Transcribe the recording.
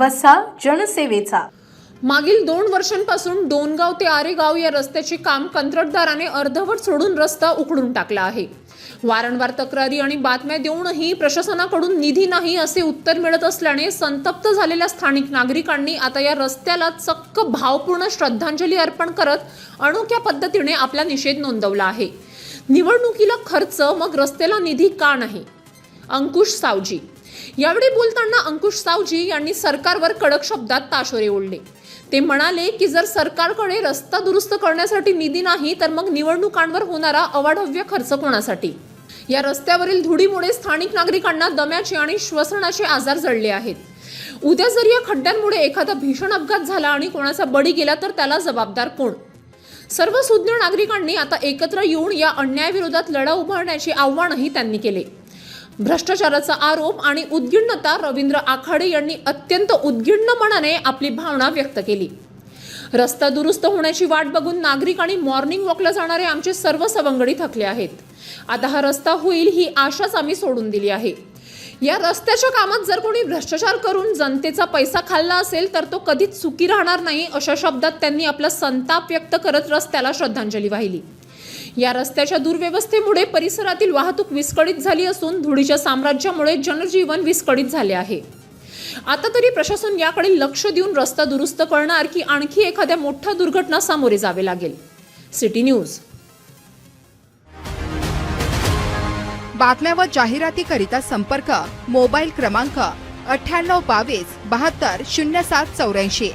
वसा जनसेवेचा. मागील दोन वर्षांपासून डोनगाव ते आरेगाव या रस्त्याचे काम कंत्राटदाराने अर्धवट सोडून रस्ता उखडून टाकला आहे. वारंवार तक्रारी आणि बातम्या देऊनही प्रशासनाकडून निधी नाही असे उत्तर मिळत असल्याने संतप्त झालेल्या स्थानिक नागरिकांनी आता या रस्त्याला चक्क भावपूर्ण श्रद्धांजली अर्पण करत अनोख्या पद्धतीने आपला निषेध नोंदवला आहे. निवडणुकीला खर्च मग रस्त्याला निधी का नाही? अंकुश सावजी. यावेळी बोलताना अंकुश सावजी यांनी सरकारवर कडक शब्दात ताशोरे ओढले. ते म्हणाले की जर सरकारकडे रस्ता दुरुस्त करण्यासाठी निधी नाही तर मग निवडणुकांवर होणारा अवाढव्य खर्च कोणासाठी? या रस्त्यावरील धुडीमुळे स्थानिक नागरिकांना दम्याचे आणि श्वसनाचे आजार जडले आहेत. उद्या जर या खड्ड्यांमुळे एखादा भीषण अपघात झाला आणि कोणाचा बळी गेला तर त्याला जबाबदार कोण? सर्व सुज्ञ नागरिकांनी आता एकत्र येऊन या अन्यायाविरोधात लढा उभारण्याचे आव्हानही त्यांनी केले. भ्रष्टाचाराचा आरोप आणि उद्गिण्णता रवींद्र आखाडे यांनी अत्यंत उद्गिण्ण मनाने आपली भावना व्यक्त केली. रस्ता दुरुस्त होण्याची वाट बघून नागरिक आणि मॉर्निंग वॉकला जाणारे आमचे सर्व सवंगडी थकले आहेत. आता हा रस्ता होईल ही आशाच आम्ही सोडून दिली आहे. या रस्त्याच्या कामात जर कोणी भ्रष्टाचार करून जनतेचा पैसा खाल्ला असेल तर तो कधीच चुकी राहणार नाही अशा शब्दात त्यांनी आपला संताप व्यक्त करत रस्त्याला श्रद्धांजली वाहिली. या रस्त्याच्या दुर्व्यवस्थेमुळे परिसरातील वाहतूक विस्कळीत झाली असून धुळीच्या साम्राज्यामुळे जनजीवन विस्कळीत झाले आहे. आता तरी प्रशासन याकडे लक्ष देऊन रस्ता दुरुस्त करणार की आणखी एखाद्या मोठ्या दुर्घटना सामोरे जावे लागेल. City news. बातम्या व जाहिरातीकरिता संपर्क मोबाईल क्रमांक अठ्ठ्याण्णव बावीस बहात्तर शून्य सात चौऱ्याऐंशी.